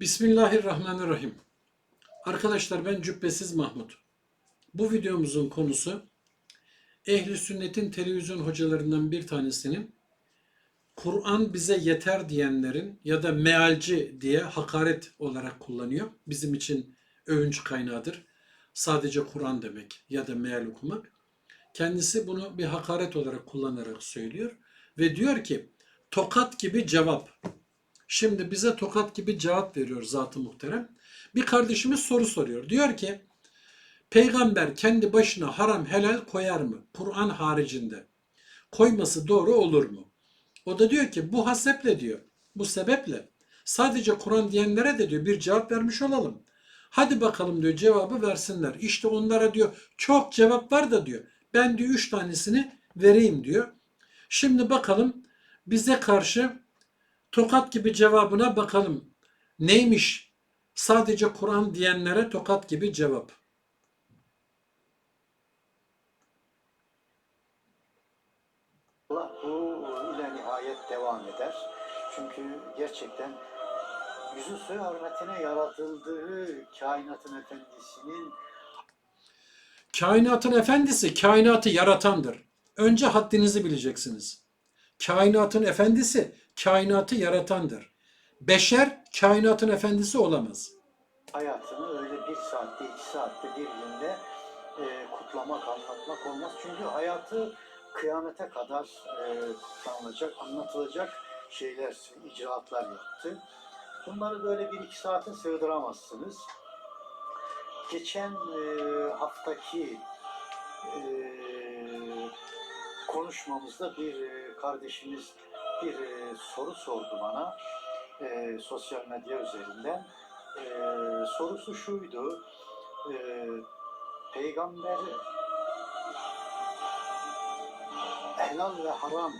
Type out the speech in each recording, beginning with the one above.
Bismillahirrahmanirrahim. Arkadaşlar ben Cübbesiz Mahmut. Bu videomuzun konusu Ehli Sünnet'in televizyon hocalarından bir tanesinin Kur'an bize yeter diyenlerin ya da mealci diye hakaret olarak kullanıyor. Bizim için övünç kaynağıdır. Sadece Kur'an demek ya da meal okumak. Kendisi bunu bir hakaret olarak kullanarak söylüyor ve diyor ki tokat gibi cevap. Şimdi bize tokat gibi cevap veriyor Zat-ı Muhterem. Bir kardeşimiz soru soruyor. Diyor ki peygamber kendi başına haram helal koyar mı? Kur'an haricinde. Koyması doğru olur mu? O da diyor ki bu haseple diyor. Bu sebeple sadece Kur'an diyenlere de diyor bir cevap vermiş olalım. Hadi bakalım diyor cevabı versinler. İşte onlara diyor çok cevap var da diyor. Ben diyor üç tanesini vereyim diyor. Şimdi bakalım bize karşı tokat gibi cevabına bakalım. Neymiş? Sadece Kur'an diyenlere tokat gibi cevap. Allah bu ile nihayet devam eder. Çünkü gerçekten yüzü suyu hürmetine yaratıldığı kainatın efendisinin Kainatın efendisi kainatı yaratandır. Önce haddinizi bileceksiniz. Kainatın efendisi kainatı yaratandır. Beşer kainatın efendisi olamaz. hayatını öyle bir saatte, iki saatte bir günde e, kutlamak, anlatmak olmaz. Çünkü hayatı kıyamete kadar e, kutlanılacak, anlatılacak şeyler, icraatlar yaptı. Bunları böyle bir iki saate sığdıramazsınız. Geçen e, haftaki e, konuşmamızda bir e, kardeşimiz bir e, soru sordu bana e, sosyal medya üzerinden. E, sorusu şuydu, e, peygamber helal ve haram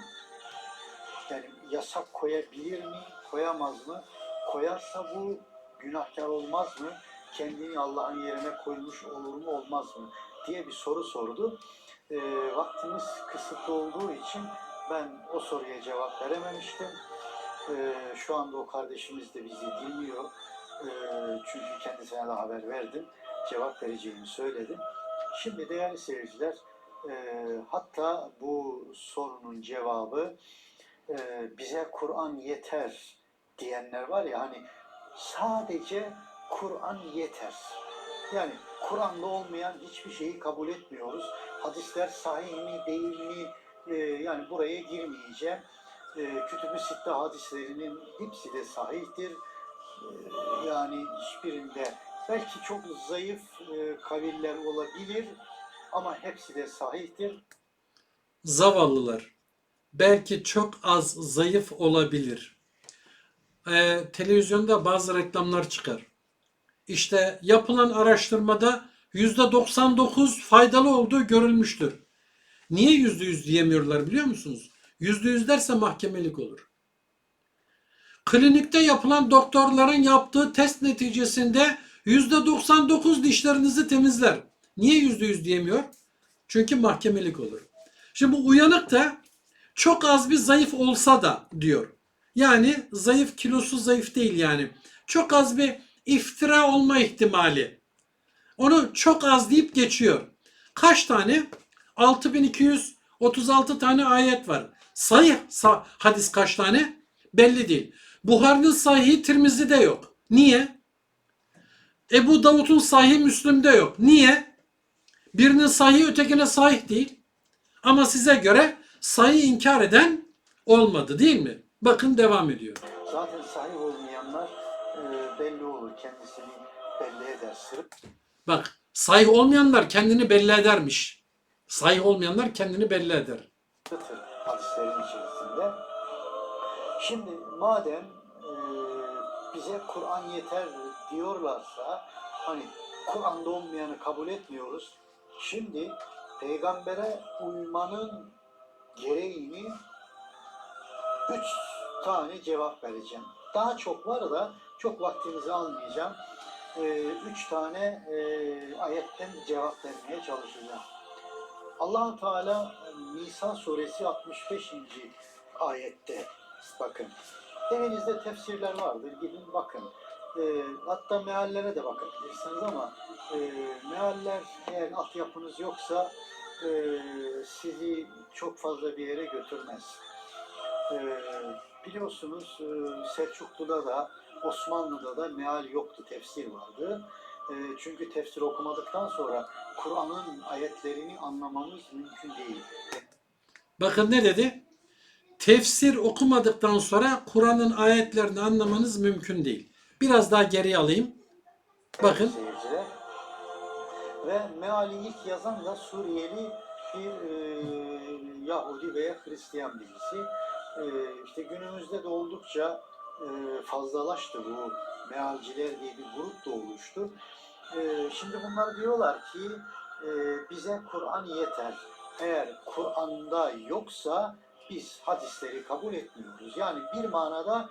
yani yasak koyabilir mi, koyamaz mı? Koyarsa bu günahkar olmaz mı? Kendini Allah'ın yerine koymuş olur mu, olmaz mı? diye bir soru sordu. E, vaktimiz kısıtlı olduğu için ben o soruya cevap verememiştim. E, şu anda o kardeşimiz de bizi dinliyor. E, çünkü kendisine de haber verdim. Cevap vereceğimi söyledim. Şimdi değerli seyirciler, e, hatta bu sorunun cevabı e, bize Kur'an yeter diyenler var ya hani sadece Kur'an yeter. Yani Kur'an'da olmayan hiçbir şeyi kabul etmiyoruz. Hadisler sahih mi değil mi e, yani buraya girmeyeceğim. E, Kütüb-ü Sitte hadislerinin hepsi de sahihtir. E, yani hiçbirinde belki çok zayıf e, kaviller olabilir ama hepsi de sahihtir. Zavallılar. Belki çok az zayıf olabilir. Ee, televizyonda bazı reklamlar çıkar. İşte yapılan araştırmada %99 faydalı olduğu görülmüştür. Niye %100 diyemiyorlar biliyor musunuz? %100 derse mahkemelik olur. Klinikte yapılan doktorların yaptığı test neticesinde %99 dişlerinizi temizler. Niye %100 diyemiyor? Çünkü mahkemelik olur. Şimdi bu uyanık da çok az bir zayıf olsa da diyor. Yani zayıf kilosu zayıf değil yani. Çok az bir iftira olma ihtimali. Onu çok az deyip geçiyor. Kaç tane? 6236 tane ayet var. Sahih sa- hadis kaç tane? Belli değil. Buhar'ın sahihi Tirmizi'de yok. Niye? Ebu Davud'un sahih Müslüm'de yok. Niye? Birinin sahih ötekine sahih değil. Ama size göre sahih inkar eden olmadı değil mi? Bakın devam ediyor. Zaten sahih olmayanlar e, belli olur. Kendisini belli eder. Bak sahih olmayanlar kendini belli edermiş. Sahih olmayanlar kendini belli eder. Hadislerin içerisinde. Şimdi madem e, bize Kur'an yeter diyorlarsa hani Kur'an'da olmayanı kabul etmiyoruz. Şimdi peygambere uymanın gereğini üç tane cevap vereceğim. Daha çok var da çok vaktinizi almayacağım. E, üç tane e, ayetten cevap vermeye çalışacağım. Allah Teala Nisa suresi 65. ayette bakın. Evinizde tefsirler vardır. Gidin bakın. E, hatta meallere de bakabilirsiniz ama e, mealler eğer altyapınız yoksa e, sizi çok fazla bir yere götürmez. E, biliyorsunuz e, Selçuklu'da da Osmanlı'da da meal yoktu, tefsir vardı. E, çünkü tefsir okumadıktan sonra Kur'an'ın ayetlerini anlamamız mümkün değil. Bakın ne dedi? Tefsir okumadıktan sonra Kur'an'ın ayetlerini anlamanız mümkün değil. Biraz daha geriye alayım. Bakın. seyirciler. Ve meali ilk yazan da Suriyeli bir e, Yahudi veya Hristiyan birisi. E, işte günümüzde de oldukça e, fazlalaştı bu mealciler diye bir grup da oluştu. E, şimdi bunlar diyorlar ki e, bize Kur'an yeter. Eğer Kur'an'da yoksa biz hadisleri kabul etmiyoruz. Yani bir manada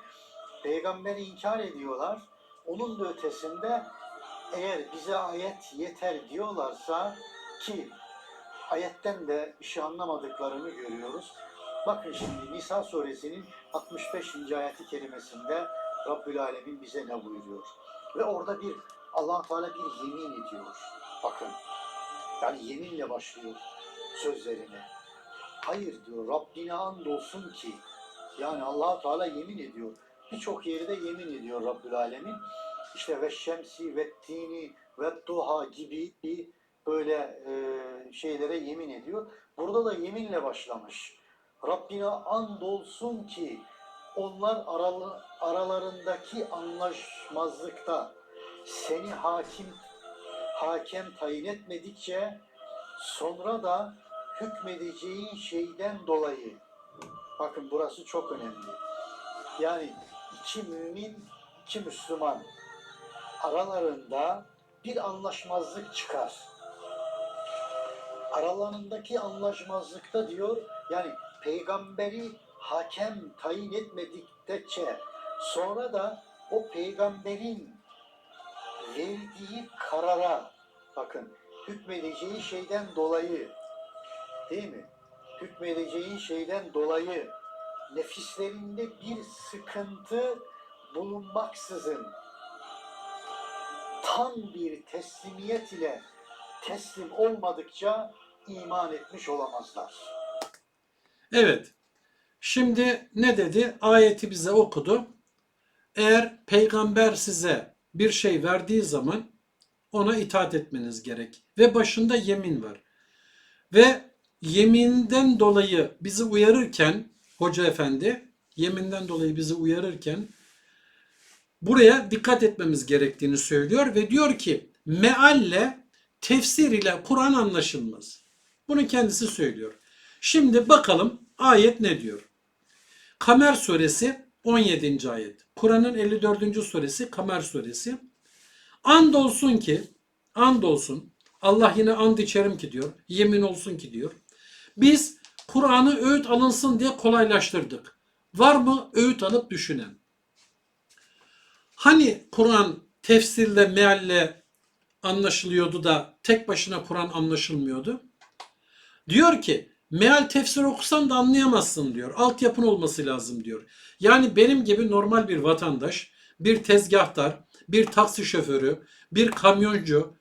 peygamberi inkar ediyorlar. Onun da ötesinde eğer bize ayet yeter diyorlarsa ki ayetten de bir şey anlamadıklarını görüyoruz. Bakın şimdi Nisa suresinin 65. ayeti kerimesinde Rabbül Alemin bize ne buyuruyor? Ve orada bir allah Teala bir yemin ediyor. Bakın. Yani yeminle başlıyor sözlerine. Hayır diyor Rabbine andolsun ki yani allah Teala yemin ediyor. Birçok yerde yemin ediyor Rabbül Alemin. İşte ve şemsi ve tini ve duha gibi bir böyle e, şeylere yemin ediyor. Burada da yeminle başlamış. Rabbine andolsun ki onlar aralarındaki anlaşmazlıkta seni hakim hakem tayin etmedikçe sonra da hükmedeceğin şeyden dolayı bakın burası çok önemli. Yani iki mümin, iki Müslüman aralarında bir anlaşmazlık çıkar. Aralarındaki anlaşmazlıkta diyor yani peygamberi hakem tayin etmedikçe sonra da o peygamberin verdiği karara bakın hükmedeceği şeyden dolayı değil mi? Hükmedeceği şeyden dolayı nefislerinde bir sıkıntı bulunmaksızın tam bir teslimiyet ile teslim olmadıkça iman etmiş olamazlar. Evet. Şimdi ne dedi? Ayeti bize okudu. Eğer peygamber size bir şey verdiği zaman ona itaat etmeniz gerek. Ve başında yemin var. Ve yeminden dolayı bizi uyarırken hoca efendi yeminden dolayı bizi uyarırken buraya dikkat etmemiz gerektiğini söylüyor ve diyor ki mealle tefsir ile Kur'an anlaşılmaz. Bunu kendisi söylüyor. Şimdi bakalım ayet ne diyor? Kamer suresi 17. ayet. Kur'an'ın 54. suresi Kamer suresi. Andolsun ki, andolsun, Allah yine and içerim ki diyor, yemin olsun ki diyor. Biz Kur'an'ı öğüt alınsın diye kolaylaştırdık. Var mı öğüt alıp düşünen? Hani Kur'an tefsirle, mealle anlaşılıyordu da tek başına Kur'an anlaşılmıyordu? Diyor ki meal tefsir okusan da anlayamazsın diyor. Altyapın olması lazım diyor. Yani benim gibi normal bir vatandaş, bir tezgahtar, bir taksi şoförü, bir kamyoncu,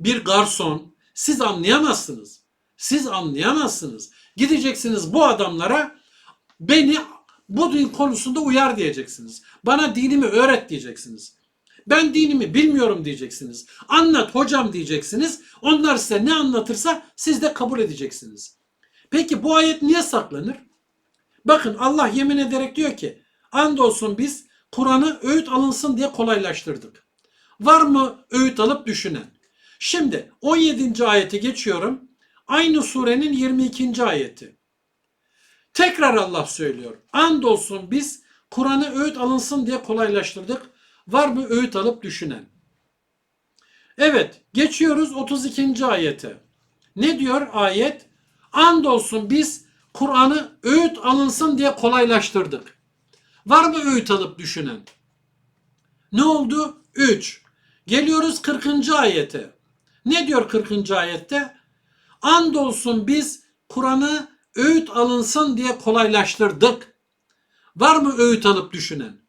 bir garson siz anlayamazsınız. Siz anlayamazsınız. Gideceksiniz bu adamlara beni bu din konusunda uyar diyeceksiniz. Bana dinimi öğret diyeceksiniz. Ben dinimi bilmiyorum diyeceksiniz. Anlat hocam diyeceksiniz. Onlar size ne anlatırsa siz de kabul edeceksiniz. Peki bu ayet niye saklanır? Bakın Allah yemin ederek diyor ki andolsun biz Kur'an'ı öğüt alınsın diye kolaylaştırdık. Var mı öğüt alıp düşünen? Şimdi 17. ayeti geçiyorum. Aynı surenin 22. ayeti. Tekrar Allah söylüyor. Andolsun biz Kur'an'ı öğüt alınsın diye kolaylaştırdık. Var mı öğüt alıp düşünen? Evet, geçiyoruz 32. ayete. Ne diyor ayet? Andolsun biz Kur'an'ı öğüt alınsın diye kolaylaştırdık. Var mı öğüt alıp düşünen? Ne oldu? 3. Geliyoruz 40. ayete. Ne diyor 40. ayette? Andolsun biz Kur'an'ı öğüt alınsın diye kolaylaştırdık. Var mı öğüt alıp düşünen?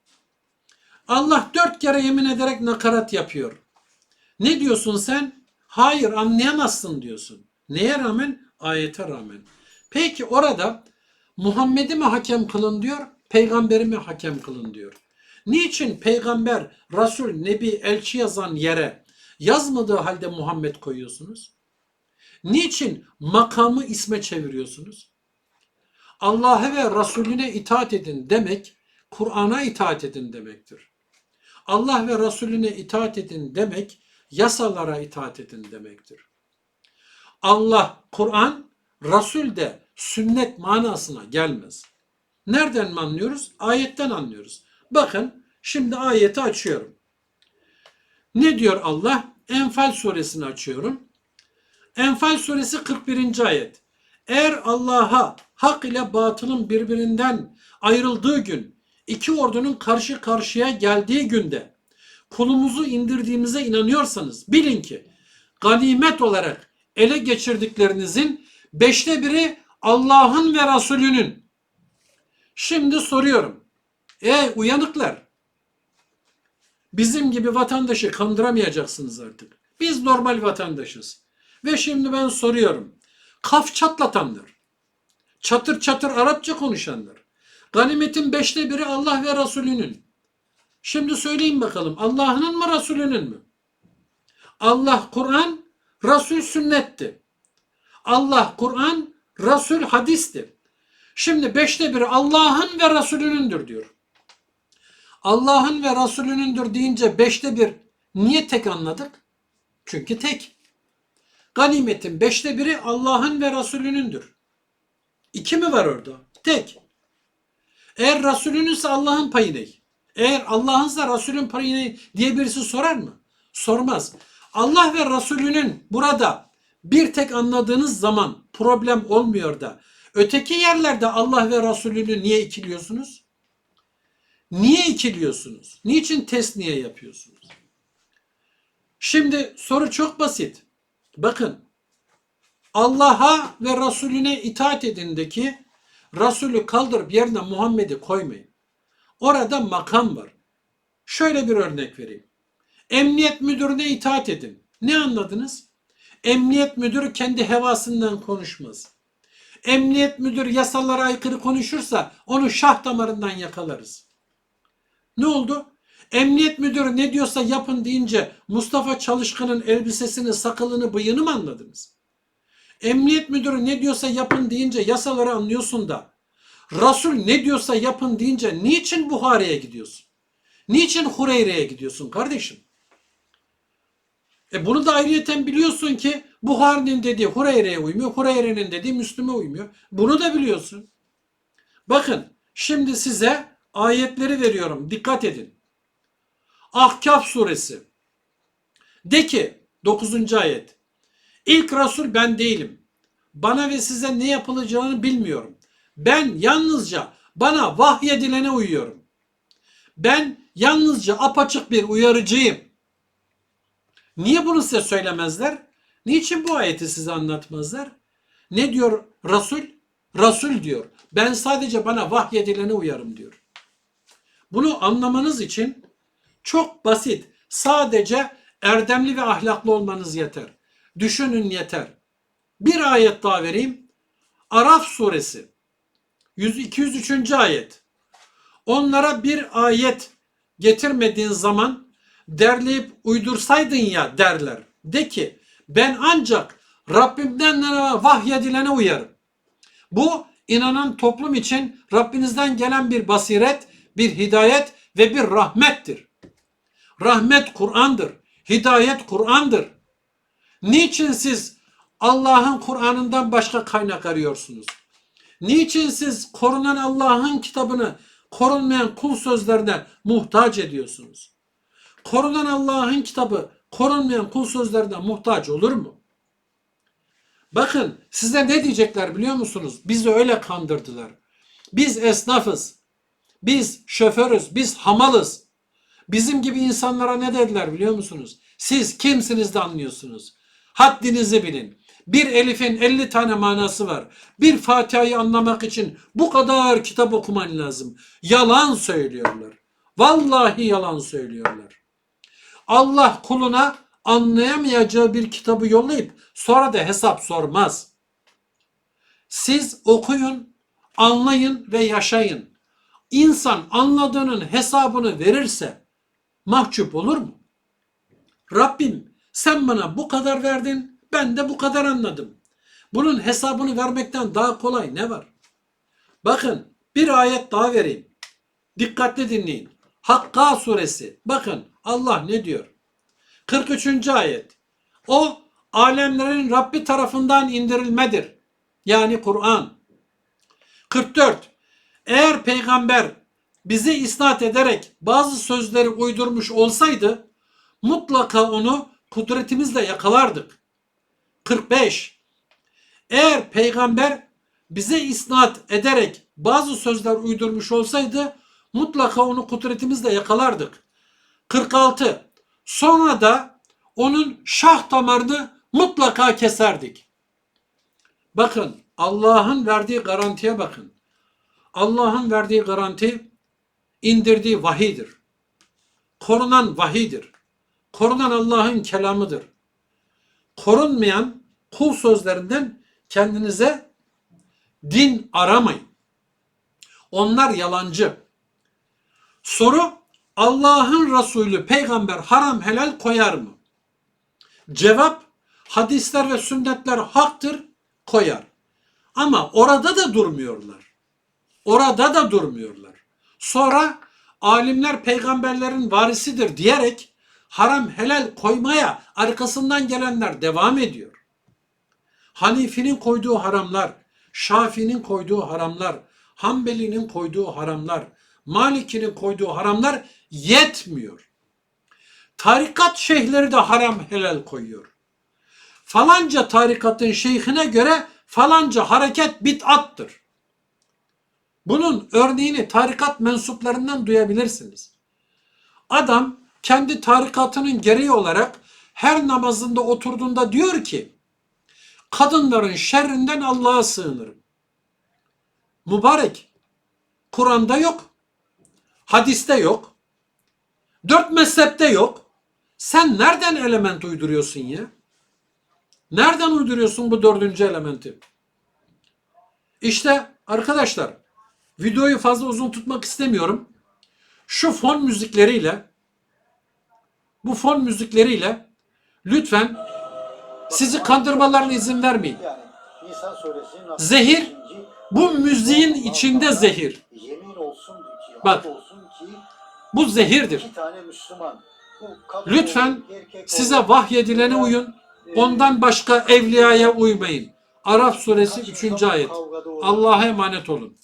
Allah dört kere yemin ederek nakarat yapıyor. Ne diyorsun sen? Hayır anlayamazsın diyorsun. Neye rağmen? Ayete rağmen. Peki orada Muhammed'i mi hakem kılın diyor, peygamberi mi hakem kılın diyor. Niçin peygamber, Resul, Nebi, elçi yazan yere yazmadığı halde Muhammed koyuyorsunuz? Niçin makamı isme çeviriyorsunuz? Allah'a ve Resulüne itaat edin demek, Kur'an'a itaat edin demektir. Allah ve Resulüne itaat edin demek, yasalara itaat edin demektir. Allah, Kur'an, Resul de sünnet manasına gelmez. Nereden mi anlıyoruz? Ayetten anlıyoruz. Bakın şimdi ayeti açıyorum. Ne diyor Allah? Enfal suresini açıyorum. Enfal suresi 41. ayet. Eğer Allah'a hak ile batılın birbirinden ayrıldığı gün, iki ordunun karşı karşıya geldiği günde kulumuzu indirdiğimize inanıyorsanız bilin ki ganimet olarak ele geçirdiklerinizin beşte biri Allah'ın ve Resulünün. Şimdi soruyorum. Ey uyanıklar! Bizim gibi vatandaşı kandıramayacaksınız artık. Biz normal vatandaşız. Ve şimdi ben soruyorum. Kaf çatlatanlar, çatır çatır Arapça konuşanlar, ganimetin beşte biri Allah ve Resulünün. Şimdi söyleyin bakalım Allah'ın mı Resulünün mü? Allah Kur'an, Resul sünnetti. Allah Kur'an, Resul hadisti. Şimdi beşte biri Allah'ın ve Resulünündür diyor. Allah'ın ve Resulünündür deyince beşte bir niye tek anladık? Çünkü tek. Ganimetin beşte biri Allah'ın ve Resulünündür. İki mi var orada? Tek. Eğer Resulününse Allah'ın payı ne? Eğer Allah'ınsa Resulün payı ne diye birisi sorar mı? Sormaz. Allah ve Resulünün burada bir tek anladığınız zaman problem olmuyor da öteki yerlerde Allah ve Resulünü niye ikiliyorsunuz? Niye ikiliyorsunuz? Niçin tesniye yapıyorsunuz? Şimdi soru çok basit. Bakın Allah'a ve Resulüne itaat edindeki Resulü kaldırıp yerine Muhammed'i koymayın. Orada makam var. Şöyle bir örnek vereyim. Emniyet müdürüne itaat edin. Ne anladınız? Emniyet müdürü kendi hevasından konuşmaz. Emniyet müdürü yasalara aykırı konuşursa onu şah damarından yakalarız. Ne oldu? Emniyet müdürü ne diyorsa yapın deyince Mustafa Çalışkan'ın elbisesini, sakalını, bıyığını mı anladınız? Emniyet müdürü ne diyorsa yapın deyince yasaları anlıyorsun da Resul ne diyorsa yapın deyince niçin Buhari'ye gidiyorsun? Niçin Hureyre'ye gidiyorsun kardeşim? E bunu da ayrıyeten biliyorsun ki Buhari'nin dediği Hureyre'ye uymuyor, Hureyre'nin dediği Müslüm'e uymuyor. Bunu da biliyorsun. Bakın şimdi size ayetleri veriyorum. Dikkat edin. Ahkaf suresi. De ki 9. ayet. İlk Resul ben değilim. Bana ve size ne yapılacağını bilmiyorum. Ben yalnızca bana vahyedilene uyuyorum. Ben yalnızca apaçık bir uyarıcıyım. Niye bunu size söylemezler? Niçin bu ayeti size anlatmazlar? Ne diyor Resul? Resul diyor. Ben sadece bana vahyedilene uyarım diyor. Bunu anlamanız için çok basit. Sadece erdemli ve ahlaklı olmanız yeter. Düşünün yeter. Bir ayet daha vereyim. Araf suresi 100 203. ayet. Onlara bir ayet getirmediğin zaman derleyip uydursaydın ya derler. De ki ben ancak Rabbimden vahyedilene uyarım. Bu inanan toplum için Rabbinizden gelen bir basiret, bir hidayet ve bir rahmettir. Rahmet Kur'an'dır. Hidayet Kur'an'dır. Niçin siz Allah'ın Kur'an'ından başka kaynak arıyorsunuz? Niçin siz korunan Allah'ın kitabını korunmayan kul sözlerine muhtaç ediyorsunuz? Korunan Allah'ın kitabı korunmayan kul sözlerine muhtaç olur mu? Bakın size ne diyecekler biliyor musunuz? Bizi öyle kandırdılar. Biz esnafız. Biz şoförüz. Biz hamalız. Bizim gibi insanlara ne dediler biliyor musunuz? Siz kimsiniz de anlıyorsunuz. Haddinizi bilin. Bir elifin 50 tane manası var. Bir Fatiha'yı anlamak için bu kadar kitap okuman lazım. Yalan söylüyorlar. Vallahi yalan söylüyorlar. Allah kuluna anlayamayacağı bir kitabı yollayıp sonra da hesap sormaz. Siz okuyun, anlayın ve yaşayın. İnsan anladığının hesabını verirse mahcup olur mu? Rabbim sen bana bu kadar verdin, ben de bu kadar anladım. Bunun hesabını vermekten daha kolay ne var? Bakın bir ayet daha vereyim. Dikkatli dinleyin. Hakka suresi. Bakın Allah ne diyor? 43. ayet. O alemlerin Rabbi tarafından indirilmedir. Yani Kur'an. 44. Eğer peygamber bizi isnat ederek bazı sözleri uydurmuş olsaydı mutlaka onu kudretimizle yakalardık. 45. Eğer peygamber bize isnat ederek bazı sözler uydurmuş olsaydı mutlaka onu kudretimizle yakalardık. 46. Sonra da onun şah damarını mutlaka keserdik. Bakın Allah'ın verdiği garantiye bakın. Allah'ın verdiği garanti indirdiği vahidir. Korunan vahidir. Korunan Allah'ın kelamıdır. Korunmayan kul sözlerinden kendinize din aramayın. Onlar yalancı. Soru Allah'ın Resulü peygamber haram helal koyar mı? Cevap hadisler ve sünnetler haktır koyar. Ama orada da durmuyorlar. Orada da durmuyorlar. Sonra alimler peygamberlerin varisidir diyerek haram helal koymaya arkasından gelenler devam ediyor. Hanifi'nin koyduğu haramlar, Şafi'nin koyduğu haramlar, Hanbeli'nin koyduğu haramlar, Maliki'nin koyduğu haramlar yetmiyor. Tarikat şeyhleri de haram helal koyuyor. Falanca tarikatın şeyhine göre falanca hareket bid'attır. Bunun örneğini tarikat mensuplarından duyabilirsiniz. Adam kendi tarikatının gereği olarak her namazında oturduğunda diyor ki kadınların şerrinden Allah'a sığınırım. Mübarek. Kur'an'da yok. Hadiste yok. Dört mezhepte yok. Sen nereden element uyduruyorsun ya? Nereden uyduruyorsun bu dördüncü elementi? İşte arkadaşlar videoyu fazla uzun tutmak istemiyorum. Şu fon müzikleriyle bu fon müzikleriyle lütfen sizi kandırmalarına izin vermeyin. Zehir, 62. Bu müziğin içinde zehir. Bak. Bu zehirdir. Lütfen size vahyedilene uyun. e, Ondan başka evliyaya uymayın. Araf suresi kaç 3. zaman ayet. Allah'a emanet olun.